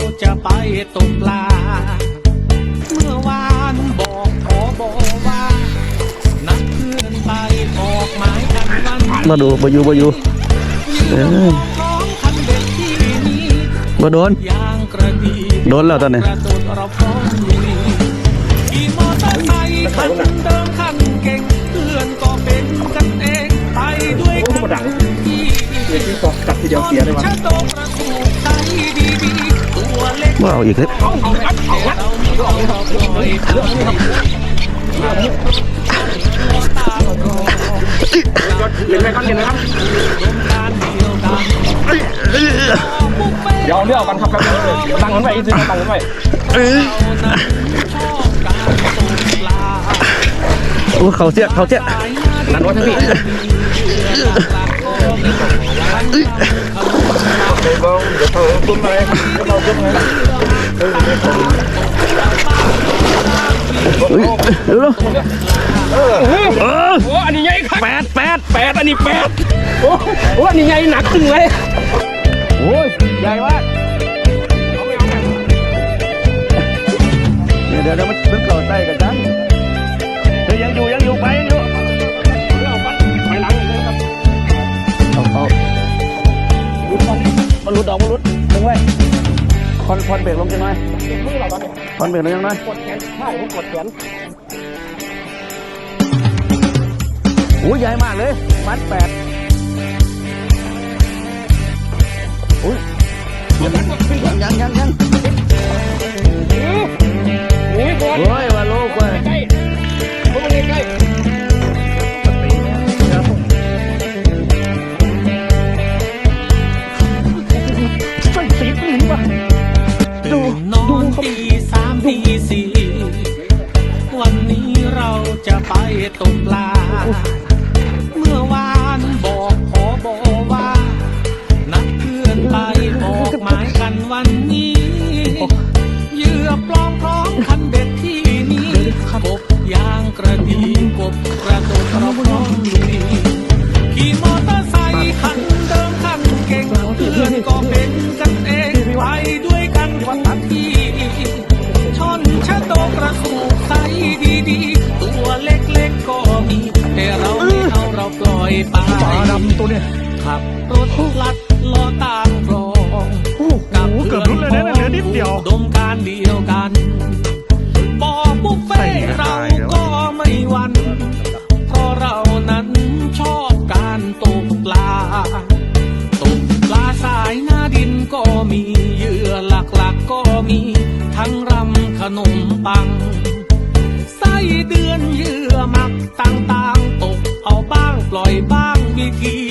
ตกปลา เมื่อวานบอกขอบอกว่านัดเพื่อนไปออกหมายกันวันมาดูมาอยู่มาอยู่เอ้ยท้องคันเด็ดที่นี้มาโดน ยางกระดีโดนแล้วตอนนี้ กระโดดเราพร้อมลุยขี่มอเตอร์ไซค์คันเดิมคันเก่งเพื่อนก็เป็นกันเองไปด้วยกันที่ เดี๋ยวที่กจับทีเดียวเสียเลยว่ะ ชะโตกระสูกใจดีๆตั วเล็กว่าเอาอีกเลยเราไม่รอเราปล่อยทางตามรอเล่นไหมครับเล่นไหมครับการเดียวกันบุฟเฟ่เดี๋ยวเอาเรื่องกันครับแป๊บนึงเลยตั้งกันไว้อีกทีตั้งกันไว้นั้นชอบการตกปลาโอ้เขาเสียเขาเสียนั่นว่าทั้งพี่ เดี๋ยวเราตุ้มเลยเฮ้ยเร็วเออโอ้อันนี้ใหญ่ครับแปดแปดแปดอันนี้แปดโอ้โหอันนี้ใหญ่หนักตึงเลยโอ้ยใหญ่มากเดี๋ยวเดี๋ยวมันมันเก่าใต้กันจังเฮ้ยยังอยู่ยังอยู่ไปยังอยู่เองปัดไปหลังเลยครับเอาเอามันหลุดออกมันหลุด คอนคอนเบรกลงจังหน่อยมือเราตอนนี้คอนเบรกลงจังหน่อยกดแขนใช่ผมกดแขนโอ้ยใหญ่มากเลยมัดแปดอุ้ยยังยังยังยัง ตกปลา เมื่อวานบอกขอบอกว่า นัดเพื่อนไปออกหมายกันวันนี้เหยื่อปลอมพร้อมคันเด็ดที่นี้กบยางกระดีกบกระโดดเราพร้อมลุยขี่มอเตอร์ไซค์คันเดิมคันเก่งเพื่อนก็ ตัวเนี้ยขับรถลัดล้อตามคลองโอ้โหเกือบรุดเลยนะเหลือนิดเดียวดมการเดียวกันบ่อบุฟเฟ่ต์เราก็ไม่หวันเพราะเรานั้นชอบการตกปลาตกปลาสายหน้าดินก็มีเหยื่อหลักๆก็มี ทั้งรำขนมปังไส้เดือนเหยื่อหมักต่างๆ ตกเอาบ้างปล่อยบ้างวิธี